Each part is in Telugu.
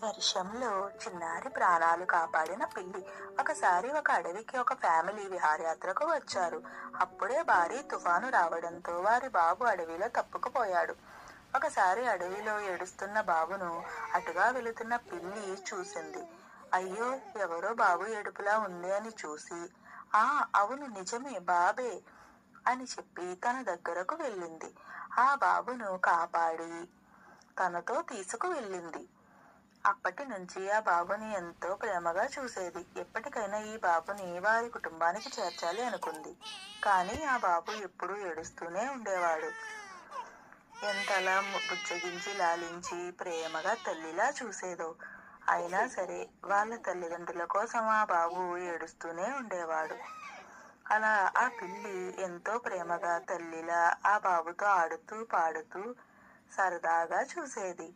వర్షంలో చిన్నారి ప్రాణాలు కాపాడిన పిల్లి ఒకసారి ఒక అడవికి ఒక ఫ్యామిలీ విహారయాత్రకు వచ్చారు. అప్పుడే భారీ తుఫాను రావడంతో వారి బాబు అడవిలో తప్పుకుపోయాడు. ఒకసారి అడవిలో ఏడుస్తున్న బాబును అటుగా వెళుతున్న పిల్లి చూసింది. అయ్యో ఎవరో బాబు ఏడుపులా ఉంది అని చూసి ఆ అవును నిజమే బాబే అని చెప్పి తన దగ్గరకు వెళ్ళింది. ఆ బాబును కాపాడి తనతో తీసుకు వెళ్ళింది అప్పటి నుంచి ఆ బాబుని ఎంతో ప్రేమగా చూసేది. ఎప్పటికైనా ఈ బాబుని వారి కుటుంబానికి చేర్చాలి అనుకుంది. కానీ ఆ బాబు ఎప్పుడూ ఏడుస్తూనే ఉండేవాడు. ఎంతలా ము- బుజ్జగించి లాలించి ప్రేమగా తల్లిలా చూసేదో. అయినా సరే వాళ్ళ తల్లిదండ్రుల కోసం ఆ బాబు ఏడుస్తూనే ఉండేవాడు. అలా ఆ పిల్లి ఎంతో ప్రేమగా తల్లిలా ఆ బాబుతో ఆడుతూ పాడుతూ సరదాగా చూసేది.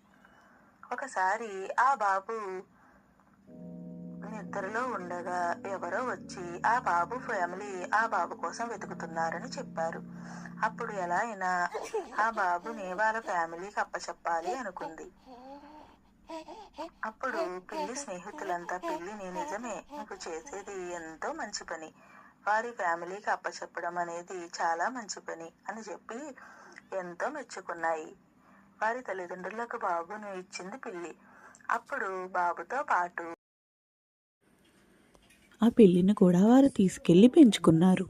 ఒకసారి ఆ బాబు నిద్రలో ఉండగా ఎవరో వచ్చి ఆ బాబు ఫ్యామిలీ ఆ బాబు కోసం వెతుకుతున్నారని చెప్పారు. అప్పుడు ఎలా అయినా ఆ బాబుని వాళ్ళ ఫ్యామిలీకి అప్పచెప్పాలి అనుకుంది. అప్పుడు పిల్లి స్నేహితులంతా పిల్లిని నిజమే నువ్వు చేసేది ఎంతో మంచి పని. వారి ఫ్యామిలీకి అప్పచెప్పడం అనేది చాలా మంచి పని అని చెప్పి ఎంతో మెచ్చుకున్నాయి. వారి తల్లిదండ్రులకు బాబును ఇచ్చింది పిల్లి. అప్పుడు బాబుతో పాటు ఆ పిల్లిని కూడా వారు తీసుకెళ్ళి పెంచుకున్నారు.